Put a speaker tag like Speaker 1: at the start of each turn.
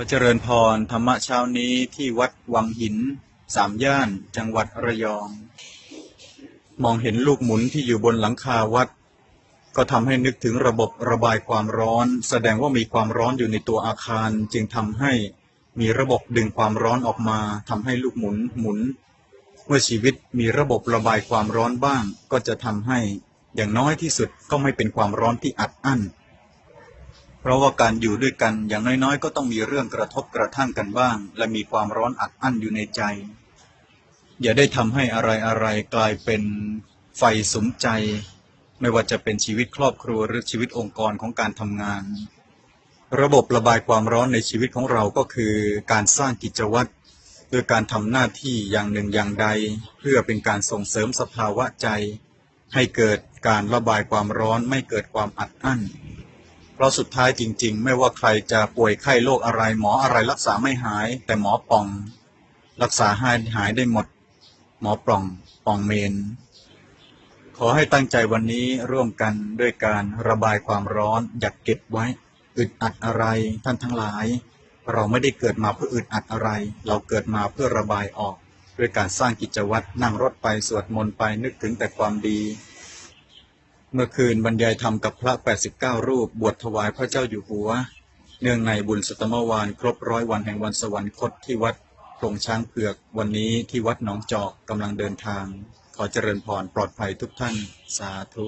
Speaker 1: อเจริญพรธรรมะเช้านี้ที่วัดวังหิน สามย่าน จังหวัดระยอง มองเห็นลูกหมุนที่อยู่บนหลังคาวัด ก็ทำให้นึกถึงระบบระบายความร้อน แสดงว่ามีความร้อนอยู่ในตัวอาคาร จึงทำให้มีระบบดึงความร้อนออกมาทำให้ลูกหมุนหมุน เมื่อชีวิตมีระบบระบายความร้อนบ้าง ก็จะทำให้อย่างน้อยที่สุดก็ไม่เป็นความร้อนที่อัดอั้น เพราะว่าการอยู่ด้วยกันอย่างน้อยๆ ก็ต้องมีเรื่องกระทบกระทั่งกันบ้าง และมีความร้อนอัดอั้นอยู่ในใจ อย่าได้ทำให้อะไรๆกลายเป็นไฟสมใจ ไม่ว่าจะเป็นชีวิตครอบครัวหรือชีวิตองค์กรของการทำงาน ระบบระบายความร้อนในชีวิตของเราก็คือ การสร้างกิจวัตรโดยการทำหน้าที่อย่างหนึ่งอย่างใด เพื่อเป็นการส่งเสริมสภาวะใจ ให้เกิดการระบายความร้อนไม่เกิดความอัดอั้น เพราะสุดท้ายจริง ๆ ไม่ว่าใครจะป่วยไข้โรคอะไรหมออะไรรักษาไม่หาย แต่หมอป่อง รักษาหายหายได้หมด หมอป่องป่องเมน ขอให้ตั้งใจวันนี้ร่วมกันด้วยการระบายความร้อนอย่าเก็บไว้ อึดอัดอะไรท่านทั้งหลาย เราไม่ได้เกิดมาเพื่ออึดอัดอะไร เราเกิดมาเพื่อระบายออก ด้วยการสร้างกิจวัตรนั่งรถไปสวดมนต์ไปนึกถึงแต่ความดี เมื่อคืนบรรยายธรรมกับพระ 89 รูป บวชถวายพระเจ้าอยู่หัว เนื่องในบุญสตมวานครบร้อยวันแห่งวันสวรรคตที่วัดโพรงช้างเผือก วันนี้ที่วัดหนองจอกกำลังเดินทาง ขอเจริญพรปลอดภัยทุกท่าน สาธุ